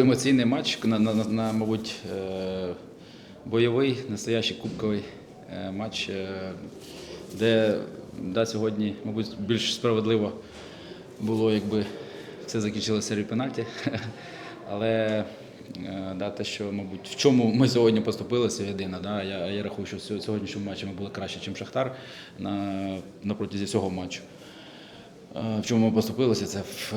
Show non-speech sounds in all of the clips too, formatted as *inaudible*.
емоційний матч, на, на, на, мабуть, е, бойовий, настоящий кубковий е, матч, е, де да, сьогодні, мабуть, більш справедливо було, якби все закінчилося серією пенальті. *laughs* Але да, те, що, мабуть, в чому ми сьогодні поступилися єдине, да, я, я рахую, що в сьогоднішньому матчі ми були краще, ніж Шахтар на, на протязі всього матчу. В чому ми поступилися, це в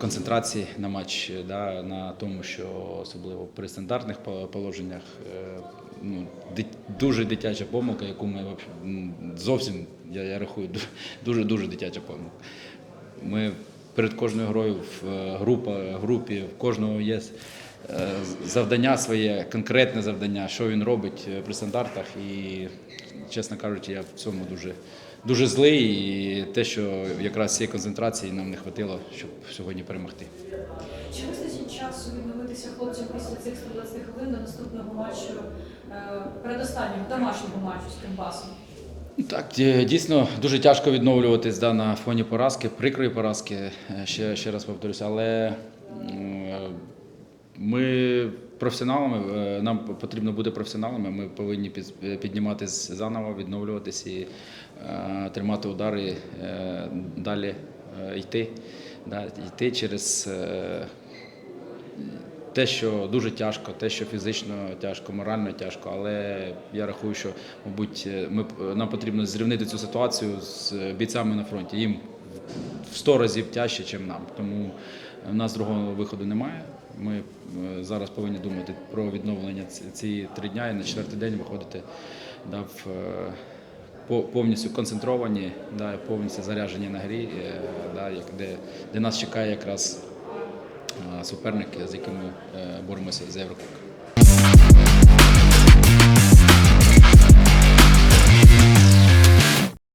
концентрації на матч, да, на тому, що особливо при стандартних положеннях е, ну, дуже дитяча помилка, яку ми зовсім, я, я рахую, дуже дуже дитяча помилка. Ми перед кожною грою в е, група, групі, в кожного є завдання своє, конкретне завдання, що він робить е, при стандартах. І, чесно кажучи, я в цьому дуже, дуже злий. І те, що якраз цієї концентрації нам не вистачило, щоб сьогодні перемогти. Чи вистачить часу відновитися хлопцям після цих 120 хвилин до наступного матчу, е, передостаннього домашнього матчу з Кривбасом? Так, дійсно дуже тяжко відновлюватись да, на фоні поразки, прикрої поразки, е, ще, ще раз повторюся, але е, ми професіоналами, е, нам потрібно бути професіоналами, ми повинні під- підніматись заново, відновлюватись і е, тримати удари, е, далі е, йти, йти через. е, те, що дуже тяжко, те, що фізично тяжко, морально тяжко, але я рахую, що, мабуть, ми, нам потрібно зрівнити цю ситуацію з бійцями на фронті. Їм в 100 разів тяжче, ніж нам. Тому в нас другого виходу немає. Ми е, зараз повинні думати про відновлення ці- три дня і на четвертий день виходити да, в, е, по- повністю концентровані, да, повністю заряджені на грі, е, да, де, де нас чекає якраз е, суперник, з яким ми е, боремося за Єврокубок.